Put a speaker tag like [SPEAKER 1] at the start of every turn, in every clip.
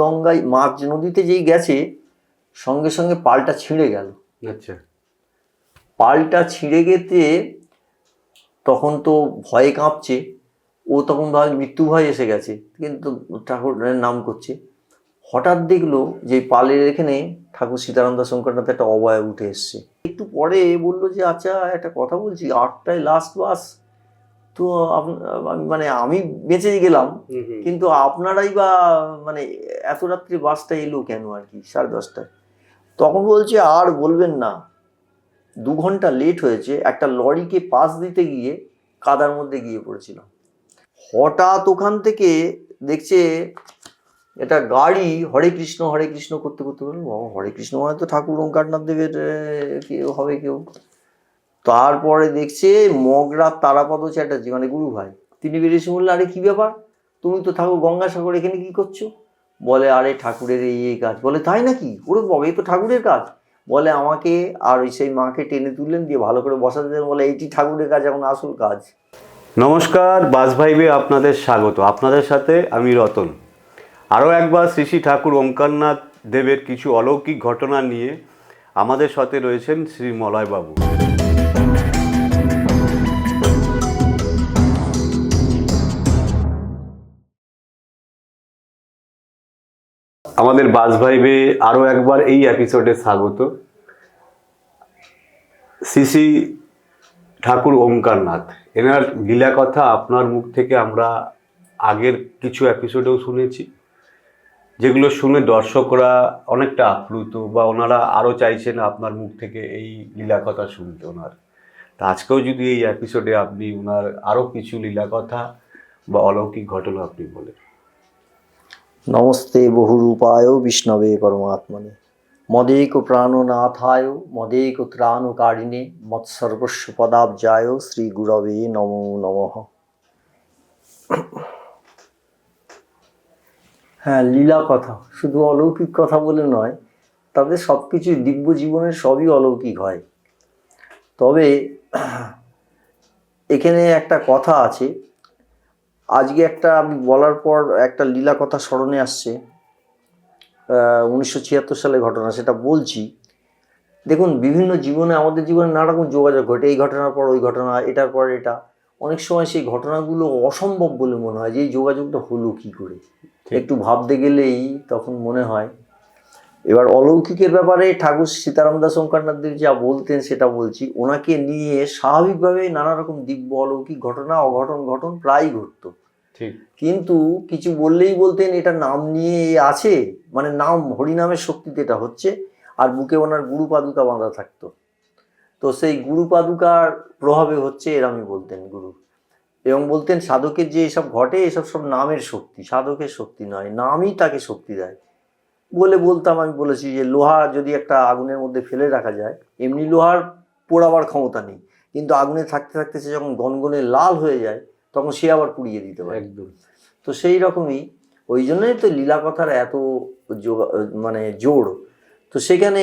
[SPEAKER 1] গঙ্গায় মাঝ নদীতে যেই গেছে সঙ্গে সঙ্গে পালটা ছিঁড়ে গেল।
[SPEAKER 2] আচ্ছা।
[SPEAKER 1] পালটা ছিঁড়ে গেতে তখন তো ভয়ে কাঁপছে। ও তখন ভাবে মৃত্যু ভয় এসে গেছে কিন্তু ঠাকুরের নাম করছে। হঠাৎ দেখল যে পালের এখানে ঠাকুর সীতারাম দাস শঙ্করনাথ একটা অবয়ব উঠে এসছে। একটু পরে বলল যে আচ্ছা একটা কথা বলছি আটটায় লাস্ট বাস। তো মানে আমি বেঁচে গেলাম। কিন্তু আপনারাই বা মানে এত রাত্রে বাসটা এলো কেন আর কি সাড়ে দশটায়? তখন বলছে আর বলবেন না। দু ঘণ্টা লেট হয়েছে। একটা লরিকে পাস দিতে গিয়ে কাদার মধ্যে গিয়ে পড়েছিলাম। হঠাৎ ওখান থেকে দেখছে এটা গাড়ি হরে কৃষ্ণ হরে কৃষ্ণ করতে করতে বলল বাবা হরে কৃষ্ণ মানে তো ঠাকুর ওঙ্কারনাথ দেবের কেউ হবে কেউ? তারপরে দেখছে মগরা তারাপদ চ্যাটার্জি মানে গুরু ভাই। তিনি বেরিয়েছে বললে, আরে, কি ব্যাপার? তুমি তো থাকো গঙ্গাসাগর এখানে কি করছ? বলে, আরে, ঠাকুরের এই এই কাজ। বলে, তাই নাকি? ওরে বাবা এই তো ঠাকুরের কাজ। বলে, আমাকে আর ওই সেই মাকে টেনে তুললেন দিয়ে ভালো করে বসাতে দেন। বলে, এইটি ঠাকুরের কাজ, এখন আসল কাজ।
[SPEAKER 2] নমস্কার, বাস ভাইবে আপনাদের স্বাগত। আপনাদের সাথে আমি রতন। আরও একবার শ্রী শ্রী ঠাকুর ওঙ্কারনাথ দেবের কিছু অলৌকিক ঘটনা নিয়ে আমাদের সাথে রয়েছেন শ্রী মলয়বাবু। আমাদের বাস ভাইবে আরও একবার এই এপিসোডে স্বাগত। শ্রী ঠাকুর ওঙ্কারনাথ এনার লীলা কথা আপনার মুখ থেকে আমরা আগের কিছু এপিসোডেও শুনেছি, যেগুলো শুনে দর্শকরা অনেকটা আপ্লুত বা ওনারা আরও চাইছেন আপনার মুখ থেকে এই লীলা কথা শুনতে ওনার। তা আজকেও যদি এই এপিসোডে আপনি ওনার আরও কিছু লীলা কথা বা অলৌকিক ঘটনা আপনি বলেন।
[SPEAKER 1] নমস্তে বহুরূপায় বিষ্ণবে পরমাত্মনে। মদেক প্রাণনাথায়, মদেক ত্রাণকারিণে মৎসর্বস্ব পদাব্জায় শ্রী গুরবে নমো নমঃ। হ্যাঁ লীলা কথা। শুধু অলৌকিক কথা বলে নয় তাদের সব কিছুই দিব্য জীবনের সবই অলৌকিক হয়। তবে এখানে একটা কথা আছে আজকে একটা আমি বলার পর একটা লীলা কথা স্মরণে আসছে উনিশশো ছিয়াত্তর সালে ঘটনা সেটা বলছি। দেখুন বিভিন্ন জীবনে আমাদের জীবনে নানা রকম যোগাযোগ ঘটে এই ঘটনার পর ওই ঘটনা এটার পর এটা। অনেক সময় সেই ঘটনাগুলো অসম্ভব বলে মনে হয় যে এই যোগাযোগটা হলো কী করে? একটু ভাবতে গেলেই তখন মনে হয় এবার অলৌকিকের ব্যাপারে ঠাকুর সীতারাম দাস ওঙ্কারনাথ দেব যা বলতেন সেটা বলছি। ওনাকে নিয়ে স্বাভাবিকভাবে নানা রকম দিব্য অলৌকিক ঘটনা অঘটন ঘটন প্রায় ঘটতো।
[SPEAKER 2] ঠিক।
[SPEAKER 1] কিন্তু কিছু বললেই বলতেন এটা নাম নিয়ে আছে মানে নাম হরিনামের শক্তিতে এটা হচ্ছে আর বুকে ওনার গুরু পাদুকা বাঁধা থাকতো। তো সেই গুরু পাদুকার প্রভাবে হচ্ছে এরমই বলতেন গুরু। এবং বলতেন সাধকের যে এসব ঘটে এসব সব নামের শক্তি সাধকের শক্তি নয় নামই তাকে শক্তি দেয়। বলে বলতাম আমি বলেছি যে লোহা যদি একটা আগুনের মধ্যে ফেলে রাখা যায় এমনি লোহার পোড়াবার ক্ষমতা নেই। কিন্তু আগুনে থাকতে থাকতে সে যখন গনগনে লাল হয়ে যায় তখন সে আবার পুড়িয়ে দিতে পারে।
[SPEAKER 2] একদম।
[SPEAKER 1] তো সেই রকমই ওই জন্যই তো লীলা কথার এত মানে জোর। তো সেখানে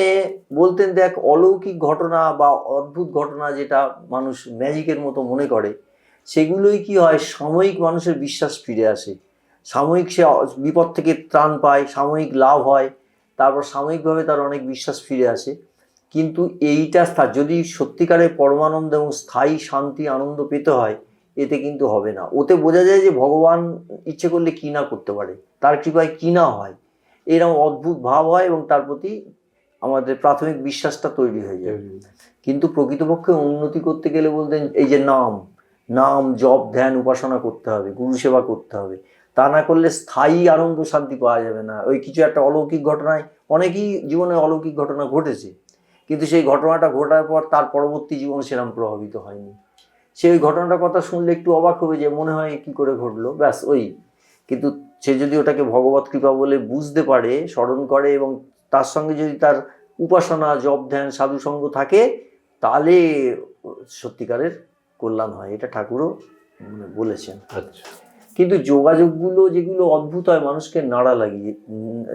[SPEAKER 1] বলতেন দেখ অলৌকিক ঘটনা বা অদ্ভুত ঘটনা যেটা মানুষ ম্যাজিকের মতো মনে করে সেগুলোই কি হয় সাময়িক মানুষের বিশ্বাস ফিরে আসে? সাময়িক সে বিপদ থেকে ত্রাণ পায় সাময়িক লাভ হয় তারপর সাময়িকভাবে তার অনেক বিশ্বাস ফিরে আসে। কিন্তু এইটা যদি সত্যিকারের পরমানন্দ এবং স্থায়ী শান্তি আনন্দ পেতে হয় এতে কিন্তু হবে না। ওতে বোঝা যায় যে ভগবান ইচ্ছে করলে কি না করতে পারে তার কৃপায় কি না হয় এরকম অদ্ভুত ভাব হয় এবং তার প্রতি আমাদের প্রাথমিক বিশ্বাসটা তৈরি হয়ে যায়। কিন্তু প্রকৃতপক্ষে উন্নতি করতে গেলে বলতেন এই যে নাম নাম জপ ধ্যান উপাসনা করতে হবে গুরু সেবা করতে হবে। তা না করলে স্থায়ী আনন্দ শান্তি পাওয়া যাবে না। ওই কিছু একটা অলৌকিক ঘটনায়, অনেকেই জীবনে অলৌকিক ঘটনা ঘটেছে, কিন্তু সেই ঘটনাটা ঘটার পর তার পরবর্তী জীবন সেরকম প্রভাবিত হয়নি। সে ওই ঘটনাটার কথা শুনলে একটু অবাক হবে যে মনে হয় কি করে ঘটলো। ব্যাস, ওই। কিন্তু সে যদি ওটাকে ভগবত কৃপা বলে বুঝতে পারে, স্মরণ করে এবং তার সঙ্গে যদি তার উপাসনা, জপ ধ্যান, সাধুসঙ্গ থাকে, তাহলে সত্যিকারের কল্যাণ হয়। এটা ঠাকুরও মানে বলেছেন।
[SPEAKER 2] আচ্ছা।
[SPEAKER 1] কিন্তু যোগাযোগগুলো যেগুলো অদ্ভুত হয় মানুষকে নাড়া লাগিয়ে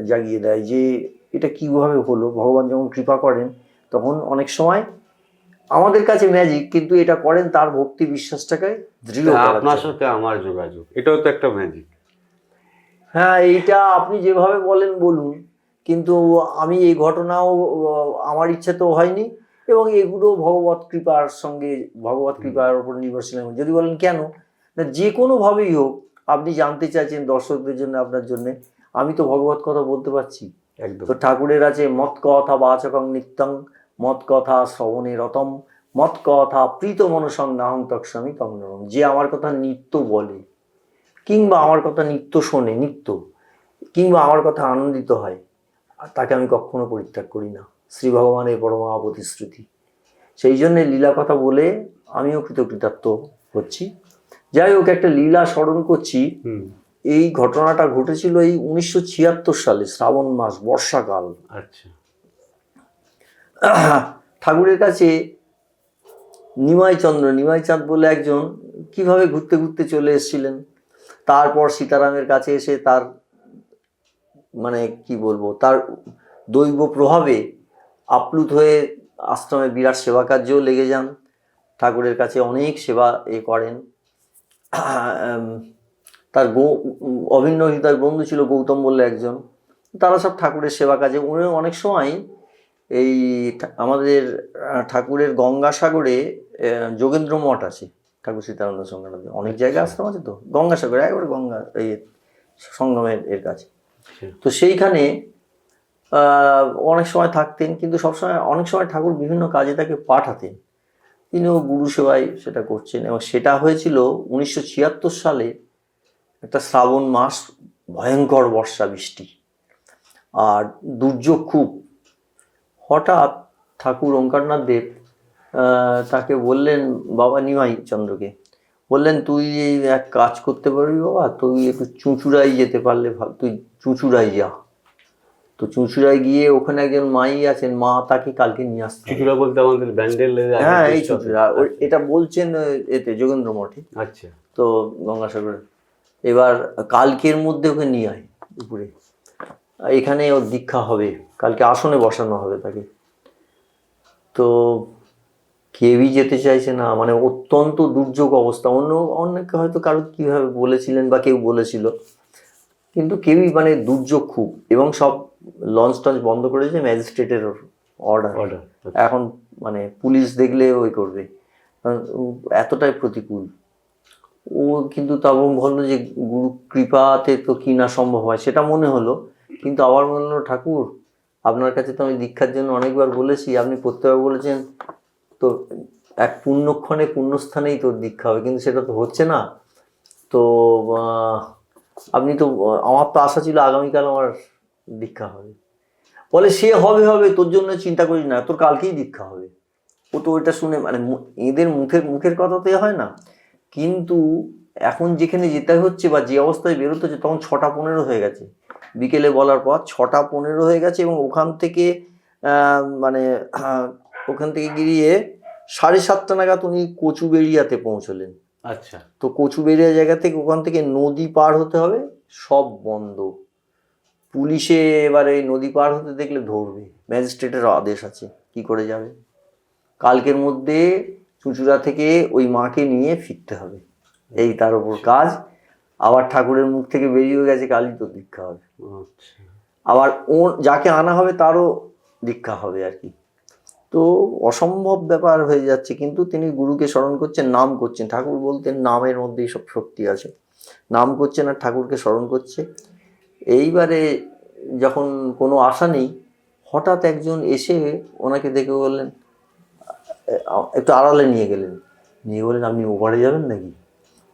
[SPEAKER 1] জাগিয়ে দেয় যে এটা কীভাবে হলো? ভগবান যখন কৃপা করেন তখন অনেক সময় আমাদের কাছে ম্যাজিক কিন্তু এটা করেন তার ভক্তি বিশ্বাসটাকে দৃঢ়
[SPEAKER 2] আপনার সাথে আমার যোগাযোগ এটাও তো একটা ম্যাজিক
[SPEAKER 1] হ্যাঁ এইটা আপনি যেভাবে বলেন বলুন কিন্তু আমি এই ঘটনাও আমার ইচ্ছে তো হয়নি এবং এগুলো ভগবত কৃপার সঙ্গে ভগবত কৃপার উপর নির্ভরশীল যদি বলেন কেন? না যে কোনোভাবেই হোক আপনি জানতে চাইছেন দর্শকদের জন্য আপনার জন্য। আমি তো ভগবত কথা বলতে পারছি।
[SPEAKER 2] একদম।
[SPEAKER 1] তো ঠাকুরের আছে মত কথা বাচকং নিত্যং মত কথা শ্রবণে রতম মত কথা প্রীত মনসং নাহং তৎস্বামী তমনরম যে আমার কথা নিত্য বলে কিংবা আমার কথা নিত্য শোনে নিত্য কিংবা আমার কথা আনন্দিত হয় আর তাকে আমি কখনো পরিত্যাগ করি না। শ্রী ভগবানের পরমা প্রতিশ্রুতি সেই জন্যে লীলা কথা বলে আমিও কৃতকৃতার্থ হচ্ছি। যাই হোক একটা লীলা স্মরণ করছি। এই ঘটনাটা ঘটেছিল এই উনিশশো ছিয়াত্তর সালে শ্রাবণ মাস বর্ষাকাল।
[SPEAKER 2] আচ্ছা।
[SPEAKER 1] ঠাকুরের কাছে নিমাই চন্দ্র নিমাই চাঁদ বলে একজন কীভাবে ঘুরতে ঘুরতে চলে এসেছিলেন? তারপর সীতারামের কাছে এসে তার মানে কি বলব তার দৈব প্রভাবে আপ্লুত হয়ে আশ্রমে বিরাট সেবা কার্যও লেগে যান। ঠাকুরের কাছে অনেক সেবা এ করেন। তার গৌ অভিন্ন হৃদয় বন্ধু ছিল গৌতম বলে একজন। তারা সব ঠাকুরের সেবা কাজে। উনি অনেক সময় এই আমাদের ঠাকুরের গঙ্গাসাগরে যোগেন্দ্র মঠ আছে ঠাকুর সীতানন্দ সঙ্গে অনেক জায়গায় আশ্রম আছে তো? গঙ্গাসাগরে একবারে গঙ্গা এই সঙ্গমের এর কাছে।
[SPEAKER 2] আচ্ছা।
[SPEAKER 1] তো সেইখানে অনেক সময় থাকতেন কিন্তু সবসময় অনেক সময় ঠাকুর বিভিন্ন কাজে তাকে পাঠাতেন। তিনিও গুরু সেবায় সেটা করছেন এবং সেটা হয়েছিল উনিশশো ছিয়াত্তর সালে একটা শ্রাবণ মাস, ভয়ঙ্কর বর্ষা বৃষ্টি। আর দুর্যোগ খুব। হঠাৎ ঠাকুর ওঙ্কারনাথ দেব তাকে বললেন, বাবা নিমাই চন্দ্রকে, বললেন, তুই এই এক কাজ করতে পারবি বাবা, তুই একটু চুঁচুড়াই যেতে পারলে তুই চুঁচুড়াই যা। তো চুঁচুড়ায় গিয়ে ওখানে একজন মাই আছেন মা তাকে কালকে নিয়ে আসতে।
[SPEAKER 2] চুচুড়া বলতে আমাদের ব্যান্ডেল
[SPEAKER 1] হ্যাঁ এই চুঁচুড়া। আর এটা বলছেন এতে যোগেন্দ্র মঠে।
[SPEAKER 2] আচ্ছা।
[SPEAKER 1] তো গঙ্গাসাগরে। এবার কালকের মধ্যে ওকে নিয়ে আয় উপরে। এখানে ওর দীক্ষা হবে। কালকে আসনে বসানো হবে তাকে। তো কেউই যেতে চাইছে না মানে অত্যন্ত দুর্যোগ অবস্থা। অন্য অনেকে হয়তো কারও কীভাবে বলেছিলেন বা কেউ বলেছিল। কিন্তু কেউই মানে দুর্যোগ খুব। এবং সব লঞ্চ টঞ্চ বন্ধ করে দিয়েছে ম্যাজিস্ট্রেটের অর্ডার
[SPEAKER 2] অর্ডার
[SPEAKER 1] এখন মানে পুলিশ দেখলে ওই করবে। এতটাই প্রতিকূল। ও কিন্তু তখন বলল যে গুরু কৃপাতে তো কি না সম্ভব হয়? সেটা মনে হলো। কিন্তু আবার মনে হলো ঠাকুর আপনার কাছে তো আমি দীক্ষার জন্য অনেকবার বলেছি। আপনি প্রত্যেকবার বলেছেন তো এক পুণ্যক্ষণে পুণ্যস্থানেই তোর দীক্ষা হবে। কিন্তু সেটা তো হচ্ছে না। তো আপনি তো আমার তো আশা ছিল আগামীকাল আমার দীক্ষা হবে। বলে সে হবে হবে তোর জন্য চিন্তা করিস না তোর কালকেই দীক্ষা হবে। ও তো ওইটা শুনে মানে এদের মুখের মুখের কথাতে হয় না। কিন্তু এখন যেখানে যেতে হচ্ছে বা যে অবস্থায় বেরোতে হচ্ছে তখন ছটা পনেরো হয়ে গেছে। বিকেলে বলার পর ছটা পনেরো হয়ে গেছে এবং ওখান থেকে মানে ওখান থেকে গিয়ে সাড়ে সাতটা নাগাদ উনি কচুবেড়িয়াতে পৌঁছলেন।
[SPEAKER 2] আচ্ছা।
[SPEAKER 1] তো কচুবেড়িয়া জায়গা থেকে ওখান থেকে নদী পার হতে হবে সব বন্ধ। পুলিশে এবারে এই নদী পার হতে দেখলে ধরবে। ম্যাজিস্ট্রেটের আদেশ আছে কি করে যাবে? কালকের মধ্যে চুচুড়া থেকে ওই মাকে নিয়ে ফিরতে হবে। এই তার উপর কাজ। আবার ঠাকুরের মুখ থেকে বেরিয়ে গেছে কালই তো দীক্ষা হবে।
[SPEAKER 2] আচ্ছা।
[SPEAKER 1] আবার ও যাকে আনা হবে তারও দীক্ষা হবে আর কি। তো অসম্ভব ব্যাপার হয়ে যাচ্ছে কিন্তু তিনি গুরুকে স্মরণ করছেন নাম করছেন। ঠাকুর বলতেন নামের মধ্যেই সব শক্তি আছে। নাম করছেন আর ঠাকুরকে স্মরণ করছে। এইবারে যখন কোনো আশা নেই হঠাৎ একজন এসে ওনাকে দেখে বললেন একটু আড়ালে নিয়ে গেলেন। নিয়ে বললেন আপনি ওপারে যাবেন নাকি?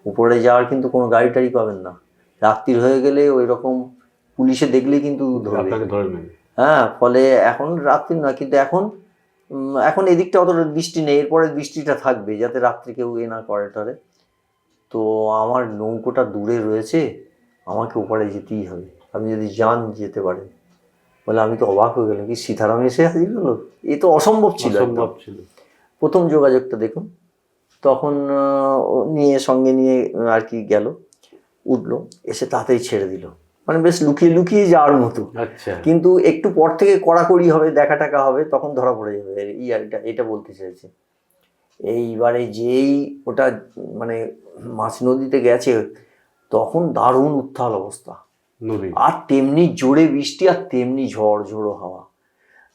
[SPEAKER 1] উপরে যাওয়ার কিন্তু কোনো গাড়ি টাড়ি পাবেন না। রাত্রির হয়ে গেলে ওই রকম পুলিশে দেখলেই কিন্তু ধরবে। হ্যাঁ ফলে এখন রাত্রি না কিন্তু এখন এখন এদিকটা অতটা বৃষ্টি নেই এরপরে বৃষ্টিটা থাকবে যাতে রাত্রি কেউ এ না করে টরে। তো আমার নৌকোটা দূরে রয়েছে আমাকে ওপারে যেতেই হবে। আপনি যদি যান যেতে পারেন বলে আমি তো অবাক হয়ে গেলাম কি সীতারাম এসে হাজির হলো? এ তো অসম্ভব ছিল।
[SPEAKER 2] অসম্ভব ছিল।
[SPEAKER 1] প্রথম যোগাযোগটা দেখুন তখন নিয়ে সঙ্গে নিয়ে আর কি গেল উঠল এসে তাতেই ছেড়ে দিল। মানে বেশ লুকিয়ে লুকিয়ে যাওয়ার মতো।
[SPEAKER 2] আচ্ছা।
[SPEAKER 1] কিন্তু একটু পর থেকে কড়াকড়ি হবে দেখা টাকা হবে তখন ধরা পড়ে যাবে। ই আর এটা এটা বলতে চাইছে। এইবারে যেই ওটা মানে মাছ নদীতে গেছে তখন দারুণ উত্থাল অবস্থা। আর তেমনি জোরে বৃষ্টি আর তেমনি ঝড় ঝোড়ো হাওয়া।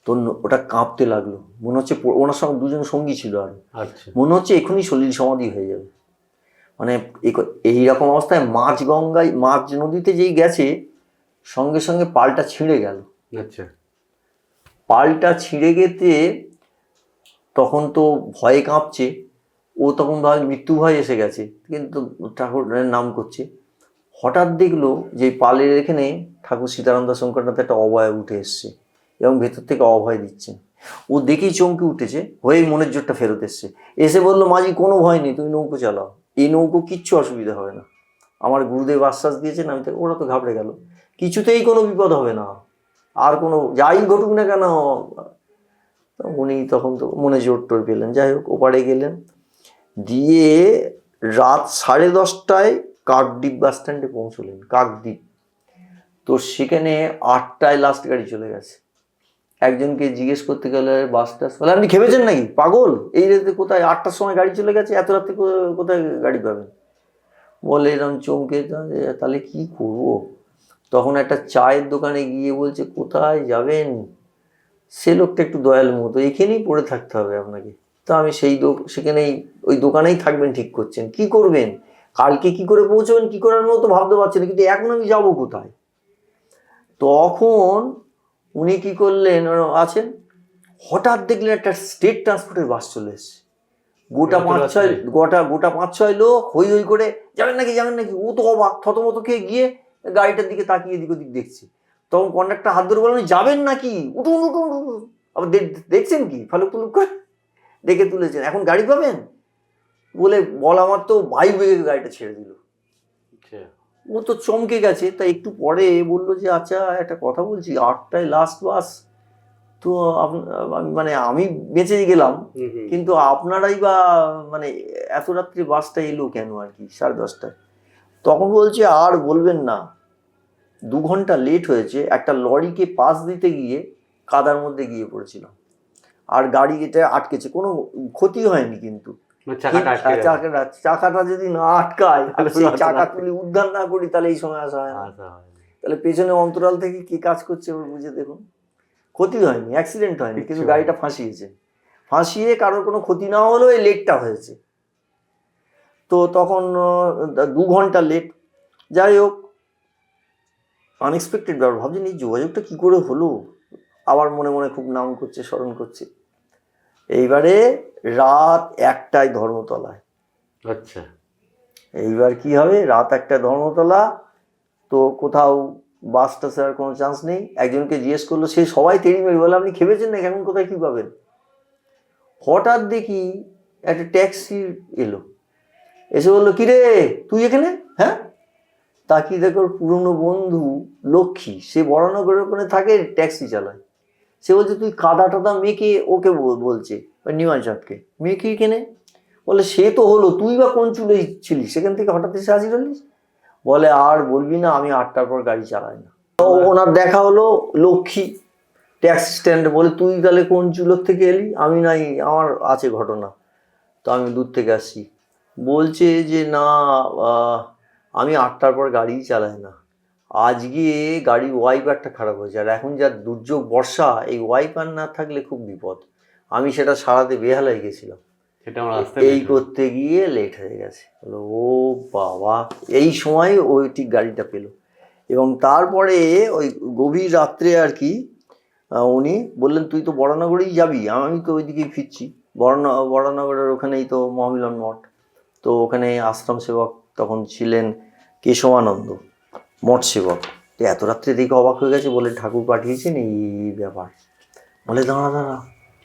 [SPEAKER 1] তো ওটা কাঁপতে লাগল। মনে হচ্ছে ওনার সঙ্গে দুজন সঙ্গী ছিল আর।
[SPEAKER 2] আচ্ছা।
[SPEAKER 1] মনে হচ্ছে এখনই সলিল সমাধি হয়ে যাবে। মানে এই- এই রকম অবস্থায় মাঝ গঙ্গায় মাছ নদীতে যেই গেছে সঙ্গে সঙ্গে পালটা ছিঁড়ে গেল।
[SPEAKER 2] আচ্ছা।
[SPEAKER 1] পালটা ছিঁড়ে গেতে তখন তো ভয়ে কাঁপছে। ও তখন ভাবে মৃত্যু ভয় এসে গেছে। কিন্তু ঠাকুরের নাম করছে হঠাৎ দেখল যে পালের এখানে ঠাকুর সীতারাম দাস শঙ্করনাথ একটা অভয় উঠে এসছে এবং ভেতর থেকে অভয় দিচ্ছেন ও দেখেই চমকে উঠেছে, হয়েই মনের জোরটা ফেরত এসছে। এসে বলল মাঝি কোনো ভয় নেই, তুমি নৌকো চালাও। এই নৌকো কিচ্ছু অসুবিধা হবে না। আমার গুরুদেব আশ্বাস দিয়েছেন, আমি তো ওরা তো ঘাবড়ে গেল। কিছুতেই কোনো বিপদ হবে না। আর কোনো, যাই ঘটুক না কেন, উনি তখন তো মনে জোর টোর পেলেন। যাই হোক, ওপারে গেলেন। দিয়ে রাত সাড়ে দশটায় কাকদ্বীপ বাস স্ট্যান্ডে পৌঁছলেন, কাকদ্বীপ। তো সেখানে আটটায় লাস্ট গাড়ি চলে গেছে। একজনকে জিজ্ঞেস করতে গেলে বাস টাস বলে, আপনি খেপেছেন নাকি? পাগল? এই রাতে কোথায়? আটটার সময় গাড়ি চলে গেছে, এত রাতে কো- কোথায় গাড়ি পাবেন? বলে এরকম চমকে তাহলে কি করব? তখন একটা চায়ের দোকানে গিয়ে বলছে, কোথায় যাবেন? সে লোকটা একটু দয়ালু মতো, এখানেই পড়ে থাকতে হবে আপনাকে। তো আমি সেই সেখানেই, ওই দোকানেই থাকবেন, ঠিক করছেন। কি করবেন? কালকে কি করে পৌঁছবেন কি করার মতো ভাবতে পারছেন না, কিন্তু এখন আমি যাব কোথায়? তখন উনি কি করলেন আছেন? হঠাৎ দেখলেন একটা স্টেট ট্রান্সপোর্টের বাস চলে এসছে। গোটা পাঁচ ছয় গোটা গোটা পাঁচ ছয় লোক হই হই করে যাবেন নাকি যাবেন নাকি? ও তো অবাক থতমত খেয়ে গিয়ে গাড়িটার দিকে তাকিয়ে এদিক ওদিক দেখছে। তখন কন্ডাক্টর হাত ধরে বললেন যাবেন নাকি? উঠুন উঠুন উঠুন আবার দেখছেন কি? ফালুক ফুলুক করে। দেখে তুলেছেন। এখন গাড়ি পাবেন? বলে বলা আমার তো বায়ু বেগে গাড়িটা ছেড়ে দিল।
[SPEAKER 2] আচ্ছা।
[SPEAKER 1] ও তো চমকে গেছে তাই একটু পরে বলল যে আচ্ছা একটা কথা বলছি আটটায় লাস্ট বাস তো আমি- মানে আমি বেঁচে গেলাম। কিন্তু আপনারাই বা মানে এত রাত্রে বাসটা এলো কেন আর কি সাড়ে দশটায়? তখন বলছে আর বলবেন না দু ঘণ্টা লেট হয়েছে একটা লরিকে পাস দিতে গিয়ে কাদার মধ্যে গিয়ে পড়েছিলাম। আর গাড়ি এটা আটকেছে কোনো ক্ষতি হয়নি কিন্তু।
[SPEAKER 2] চাকাটা
[SPEAKER 1] চাকাটা চাকাটা যদি না আটকায় আর সেই চাকা
[SPEAKER 2] রাস্তা-
[SPEAKER 1] তুলে উদ্ধার না করি তাহলে এই সময় আসা হয় না।
[SPEAKER 2] আচ্ছা,
[SPEAKER 1] তাহলে পেছনে অন্তরাল থেকে কি কাজ করছে বুঝে দেখুন। ক্ষতি হয়নি অ্যাক্সিডেন্ট হয়নি কিন্তু গাড়িটা ফাঁসিয়েছে। ফাঁসিয়ে কারোর কোনো ক্ষতি না হলেও এই লেটটা হয়েছে। তো তখন দু ঘণ্টা লেট যাই হোক আনএক্সপেক্টেড ব্যাপার। ভাবছেন এই যোগাযোগটা কি করে হলো? আবার মনে মনে খুব নাম করছে স্মরণ করছে। এইবারে রাত একটায় ধর্মতলায়।
[SPEAKER 2] আচ্ছা।
[SPEAKER 1] এইবার কি হবে? রাত একটা ধর্মতলা তো কোথাও বাস টাসে আর কোনো চান্স নেই। একজনকে জিজ্ঞেস করল সে সবাই তেড়ি মেরি? বলে আপনি খেপেছেন না কেমন কোথায় কী পাবেন? হঠাৎ দেখি একটা ট্যাক্সি এলো। এসে বলল কিরে তুই এখানে? হ্যাঁ? তাকিয়ে দেখো পুরনো বন্ধু লক্ষ্মী সে বড়নগরের ওখানে থাকে ট্যাক্সি চালায়। সে বলছে তুই কাদা টাদা মেখে ওকে বল- বলছে ওই নিমাচককে মেখে কেনে? বলে সে তো হলো তুই বা কোন চুলে ছিলিস? সেখান থেকে হঠাৎ এসে হাজির হলিস বলে আর বলবি না আমি আটটার পর গাড়ি চালাই না। তো ওনার দেখা হলো লক্ষ্মী ট্যাক্সি স্ট্যান্ডে বলে তুই তাহলে কোন চুলোর থেকে এলি? আমি নাই আমার আছে ঘটনা। তো আমি দূর থেকে আসছি। বলছে যে না আমি আটটার পর গাড়ি চালাই না। আজকে গাড়ি ওয়াইপারটা খারাপ হয়েছে। আর এখন যা দুর্যোগ বর্ষা এই ওয়াইপার না থাকলে খুব বিপদ। আমি সেটা সারাতে বেহালায় গেছিলাম।
[SPEAKER 2] সেটা আমার আসতে
[SPEAKER 1] এই করতে গিয়ে লেট হয়ে গেছে। ও বাবা। এই সময় ওই ঠিক গাড়িটা পেল। এবং তারপরে ওই গভীর রাত্রে আর কি উনি বললেন তুই তো বড়নগরেই যাবি আমি তো ওইদিকেই ফিরছি। বড়ন বড়নগরের ওখানেই তো মহামিলন মঠ। তো ওখানে আশ্রম সেবক তখন ছিলেন কেশবানন্দ মঠ সেবক। তো এত রাত্রে দেখে অবাক হয়ে গেছে বলে ঠাকুর পাঠিয়েছেন এই ব্যাপার। বলে দাঁড়া দাঁড়া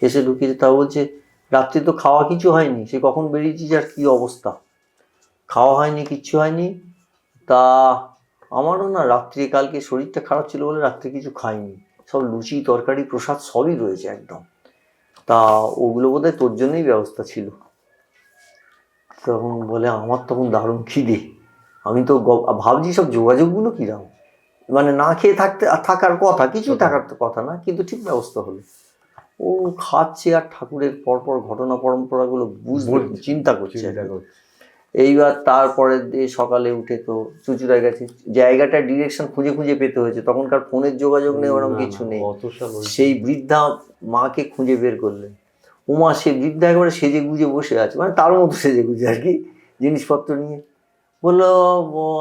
[SPEAKER 1] এসে ঢুকিয়েছে তা বলছে রাত্রে তো খাওয়া কিছু হয়নি সে কখন বেরিয়েছিস আর কি অবস্থা? খাওয়া হয়নি কিচ্ছু হয়নি। তা আমারও না রাত্রে কালকে শরীরটা খারাপ ছিল বলে রাত্রে কিছু খাইনি। সব লুচি তরকারি প্রসাদ সবই রয়েছে একদম। তা ওগুলো বোধহয় তোর জন্যই ব্যবস্থা ছিল। তখন বলে আমার তখন দারুণ খিদে। আমি তো ভাবছি সব যোগাযোগগুলো কিরাম? মানে না খেয়ে থাকতে আর থাকার কথা কিছু থাকার তো কথা না কিন্তু ঠিক ব্যবস্থা হলো। ও খাচ্ছে আর ঠাকুরের পরপর ঘটনা পরম্পরাগুলো বুঝতে চিন্তা করছে। এইবার তারপরের দিয়ে সকালে উঠে তো চুচুড়ায় গেছে। জায়গাটা ডিরেকশন খুঁজে খুঁজে পেতে হয়েছে। তখনকার ফোনের যোগাযোগ নেই ওরকম কিছু নেই। সেই বৃদ্ধা মাকে খুঁজে বের করলেন উমা সে বৃদ্ধা একেবারে সেজে গুজে বসে আছে। মানে তার মতো সেজে গুজে আর কি জিনিসপত্র নিয়ে। বলল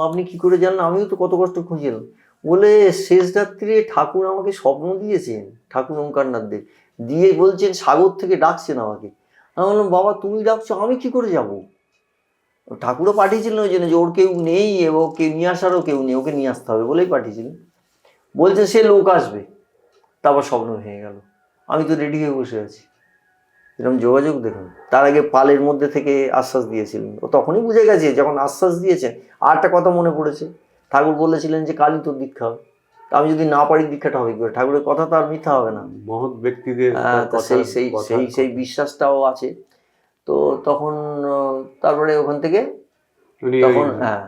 [SPEAKER 1] আপনি কি করে জানলেন? আমিও তো কত কষ্ট খুঁজছিলাম বলে শেষ রাত্রে ঠাকুর আমাকে স্বপ্ন দিয়েছেন। ঠাকুর ওঙ্কারনাথ দেব দিয়ে বলছেন, সাগর থেকে ডাকছেন আমাকে। আমি বললাম, বাবা, তুমি ডাকছো, আমি কি করে যাব? ঠাকুরও পাঠিয়েছিলেন ওই জন্য যে ওর কেউ নেই এবং কেউ নিয়ে আসারও কেউ নেই, ওকে নিয়ে আসতে হবে বলেই পাঠিয়েছিলেন। বলছে, সে লোক আসবে। তারপর স্বপ্ন ভেঙে গেল। আমি তো রেডি হয়ে বসে আছি। এরকম যোগাযোগ দেখুন। তার আগে পালের মধ্যে থেকে আশ্বাস দিয়েছিলেন। ও তখনই বুঝে গেছে, যখন আশ্বাস দিয়েছেন আর একটা কথা মনে পড়েছে। ঠাকুর বলেছিলেন যে, কালই তোর দীক্ষা হবে। আমি যদি না পারি দীক্ষাটা হবে করে? ঠাকুরের কথা তো আর মিথ্যা হবে না।
[SPEAKER 2] মহৎ ব্যক্তিদের
[SPEAKER 1] সেই সেই সেই সেই বিশ্বাসটাও আছে। তো তখন তারপরে ওখান থেকে তখন হ্যাঁ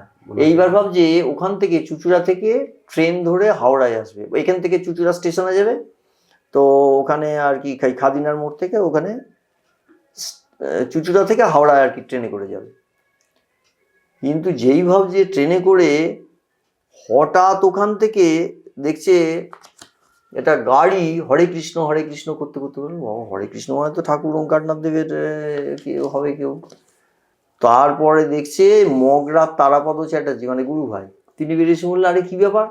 [SPEAKER 1] এইবার ভাব যে ওখান থেকে চুচুড়া থেকে ট্রেন ধরে হাওড়ায় আসবে। এখান থেকে চুচুড়া স্টেশনে যাবে। তো ওখানে আর কি খাদিনার মোড় থেকে ওখানে চুচুড়া থেকে হাওড়ায় আর কি ট্রেনে করে যাবে। কিন্তু যেই ভাব যে ট্রেনে করে হঠাৎ ওখান থেকে দেখছে এটা গাড়ি হরে কৃষ্ণ হরে কৃষ্ণ করতে করতে বলল বাবা, হরে কৃষ্ণ মানে তো ঠাকুর ওঙ্কারনাথ দেবের কেউ হবে কেউ। তারপরে দেখছে মগরা তারাপদ চ্যাটার্জি মানে গুরু ভাই। তিনি বেরিয়েছে বললে, আরে কি ব্যাপার?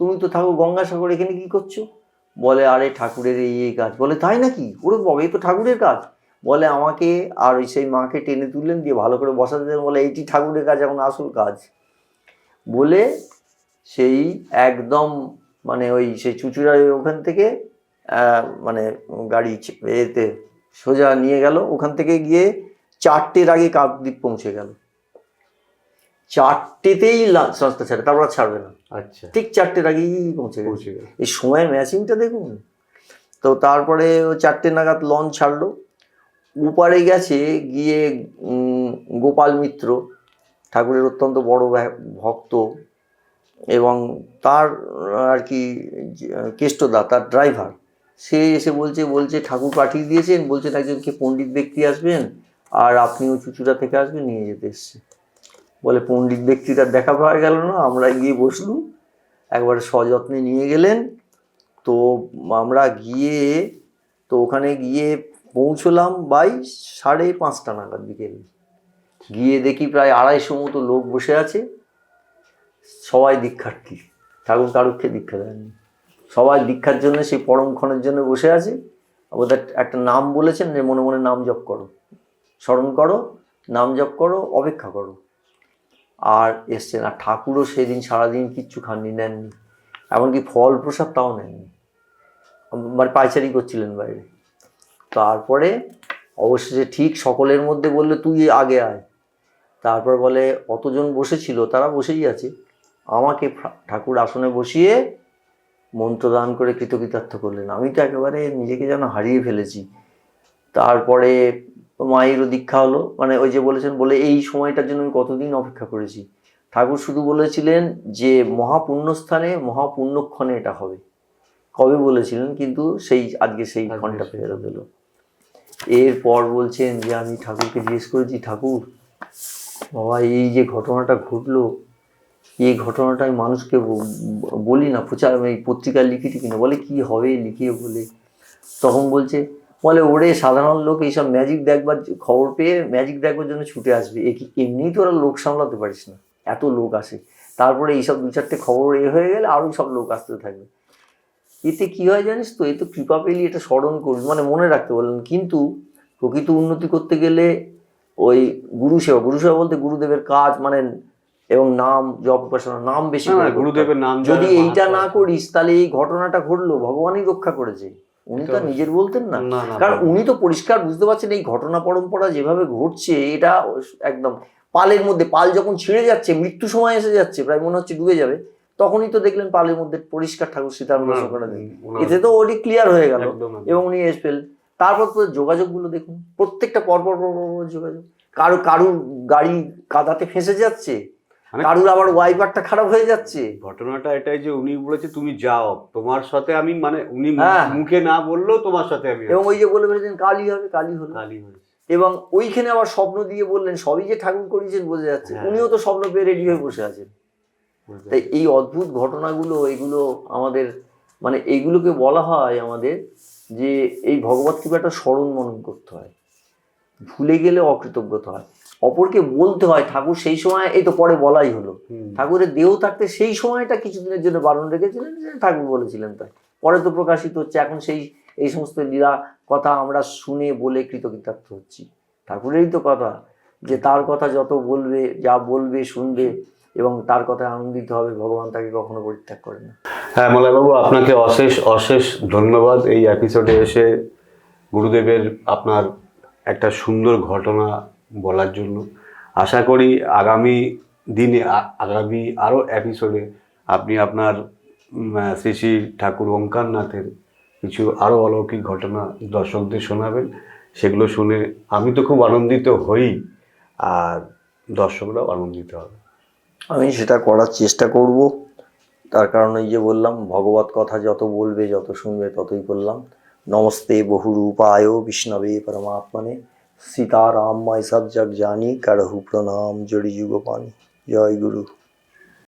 [SPEAKER 1] তুমি তো ঠাকুর গঙ্গাসাগর এখানে কি করছ? বলে, আরে ঠাকুরের এই এই কাজ। বলে, তাই নাকি? ওরে বাবা এই তো ঠাকুরের কাজ। বলে, আমাকে আর ওই সেই মাকে টেনে তুললেন দিয়ে ভালো করে বসাতে দেন বলে, এইটি ঠাকুরের কাজ, এখন আসল কাজ। বলে, সেই একদম মানে ওই সেই চুচুড়ার ওখান থেকে মানে গাড়ি এতে সোজা নিয়ে গেল। ওখান থেকে গিয়ে চারটের আগে কাকদ্বীপ পৌঁছে গেল। চারটেতেই সংস্থা ছাড়ে তারপর ছাড়বে না।
[SPEAKER 2] আচ্ছা।
[SPEAKER 1] ঠিক চারটের আগেই পৌঁছে
[SPEAKER 2] পৌঁছে গেল।
[SPEAKER 1] এই সময়ের ম্যাচিংটা দেখুন। তো তারপরে ও চারটে নাগাদ লঞ্চ ছাড়লো। উপারে গেছে গিয়ে গোপাল মিত্র ঠাকুরের অত্যন্ত বড় ভক্ত এবং তার আর কি কেষ্টদা তার ড্রাইভার সে এসে বলছে বলছে, ঠাকুর পাঠিয়ে দিয়েছেন। বলছেন একজনকে পণ্ডিত ব্যক্তি আসবেন? আর আপনিও চুচুড়া থেকে আসবেন, নিয়ে যেতে এসছে। বলে, পণ্ডিত ব্যক্তিটার দেখা পাওয়া গেল না, আমরা গিয়ে বসলুম। একবারে সযত্নে নিয়ে গেলেন। তো আমরা গিয়ে, তো ওখানে গিয়ে পৌঁছলাম বাই সাড়ে পাঁচটা নাগাদ বিকেল। গিয়ে দেখি প্রায় আড়াইশো মতো লোক বসে আছে। সবাই দীক্ষার্থী ঠাকুর কারুক্ষে দীক্ষা দেননি সবাই দীক্ষার জন্য, সেই পরমক্ষণের জন্য বসে আছে। ওদের একটা নাম বলেছেন যে, মনে মনে নাম জপ করো। স্মরণ করো, নাম জপ করো, অপেক্ষা করো। আর এসছেন আর ঠাকুরও সেদিন সারাদিন কিচ্ছু খাননি, নেননি। এমনকি ফল প্রসাদ তাও নেননি। মানে পাইচারি করছিলেন বাইরে। তারপরে অবশেষে ঠিক সকলের মধ্যে বললে, তুই আগে আয়। তারপর বলে, অতজন বসেছিল, তারা বসেই আছে। আমাকে ঠাকুর আসনে বসিয়ে মন্ত্রদান করে কৃতকৃতার্থ করলেন। আমি তো একেবারে নিজেকে যেন হারিয়ে ফেলেছি। তারপরে মায়েরও দীক্ষা হলো। মানে ওই যে বলেছেন বলে এই সময়টার জন্য আমি কতদিন অপেক্ষা করেছি। ঠাকুর শুধু বলেছিলেন যে মহাপুণ্যস্থানে মহাপুণ্যক্ষণে এটা হবে। কবে বলেছিলেন? কিন্তু সেই আজকে সেই ক্ষণটা
[SPEAKER 2] সেই
[SPEAKER 1] ফেরত এলো। এরপর বলছেন যে আমি ঠাকুরকে জিজ্ঞেস করেছি ঠাকুর বাবা এই যে ঘটনাটা ঘটলো এই ঘটনাটা আমি মানুষকে বলি না, প্রচার, এই পত্রিকায় লিখি টিখি না বলে কি হবে লিখিয়ে বলে। তখন বলছে, বলে ওরে সাধারণ লোক, এইসব ম্যাজিক দেখবার খবর পেয়ে ম্যাজিক দেখবার জন্য ছুটে আসবে। এ কি, এমনিই তো ওরা লোক সামলাতে পারিস না। এত লোক আসে। তারপরে এইসব দু চারটে খবর এ হয়ে গেলে আরও সব লোক আসতে থাকবে। এতে কি হয় জানিস তো? এ তো কৃপা পেলি এটা স্মরণ করবি মানে মনে রাখতে বললেন কিন্তু প্রকৃত উন্নতি করতে গেলে ওই গুরু সেবা গুরু সেবা বলতে গুরুদেবের কাজ মানে এবং নাম জপ উপাসনা নাম বেশি।
[SPEAKER 2] গুরুদেবের নাম
[SPEAKER 1] যদি এইটা না করিস তাহলে এই ঘটনাটা ঘটলো ভগবানই রক্ষা করেছে। উনি তো নিজের বলতেন না। কারণ উনি তো পরিষ্কার বুঝতে পারছেন এই ঘটনা পরম্পরা যেভাবে ঘটছে এটা একদম পালের মধ্যে পাল যখন ছিঁড়ে যাচ্ছে মৃত্যু সময় এসে যাচ্ছে প্রায় মনে হচ্ছে ডুবে যাবে তখনই তো দেখলেন পালের মধ্যে পরিষ্কার ঠাকুর সীতারাম এতে তো ওটি ক্লিয়ার হয়ে গেল। এবং উনি এসে পেলেন তারপর তো যোগাযোগগুলো দেখুন প্রত্যেকটা পরপর পরপর যোগাযোগ। কারও কারুর গাড়ি কাদাতে ফেঁসে যাচ্ছে কারুর আবার ওয়াইপারটা খারাপ হয়ে যাচ্ছে?
[SPEAKER 2] ঘটনাটা এটাই যে উনি বলেছে তুমি যাও। তোমার সাথে আমি মানে উনি
[SPEAKER 1] হ্যাঁ।
[SPEAKER 2] মুখে না বললেও তোমার সাথে আমি
[SPEAKER 1] এবং ওই যে বলে ফেলেছেন কালই হবে কালই হলো।
[SPEAKER 2] কালী হয়েছে।
[SPEAKER 1] এবং ওইখানে আবার স্বপ্ন দিয়ে বললেন সবই যে ঠাকুর করিয়েছেন বোঝা যাচ্ছে।
[SPEAKER 2] হ্যাঁ।
[SPEAKER 1] উনিও তো স্বপ্ন পেয়ে রেডি হয়ে বসে আছেন। তাই এই অদ্ভুত ঘটনাগুলো এগুলো আমাদের মানে এইগুলোকে বলা হয় আমাদের যে এই ভগবত কৃপাটা স্মরণ মনন করতে হয়। ভুলে গেলে অকৃতজ্ঞতা হয়। অপরকে বলতে হয় ঠাকুর সেই সময় এই তো পরে বলাই হলো। ঠাকুরের দেহ থাকতে সেই সময়টা কিছুদিনের জন্য বারণ রেখেছিলেন যে ঠাকুর বলেছিলেন তাই পরে তো প্রকাশিত হচ্ছে এখন সেই এই সমস্ত লীলা কথা আমরা শুনে বলে কৃতকৃতার্থ হচ্ছি। ঠাকুরেরই তো কথা যে তার কথা যত বলবে যা বলবে শুনবে এবং তার কথায় আনন্দিত হবে ভগবান তাকে কখনো পরিত্যাগ করেন না।
[SPEAKER 2] হ্যাঁ মলয়বাবু আপনাকে অশেষ অশেষ ধন্যবাদ। এই এপিসোডে এসে গুরুদেবের আপনার একটা সুন্দর ঘটনা বলার জন্য। আশা করি আগামী দিনে আগামী আরও এপিসোডে আপনি আপনার শ্রী শ্রী ঠাকুর ওঙ্কারনাথের কিছু আরও অলৌকিক ঘটনা দর্শকদের শোনাবেন। সেগুলো শুনে আমি তো খুব আনন্দিত হই, আর দর্শকরাও আনন্দিত হবে।
[SPEAKER 1] আমি সেটা করার চেষ্টা করব। তার কারণ এই যে বললাম, ভগবত কথা যত বলবে, যত শুনবে ততই করলাম নমস্তে বহুরূপায় বিষ্ণবে পরমাত্মনে। सीताराम माई सब जग जानी करहु प्रणाम जुड़ी युग पानी। जय गुरु।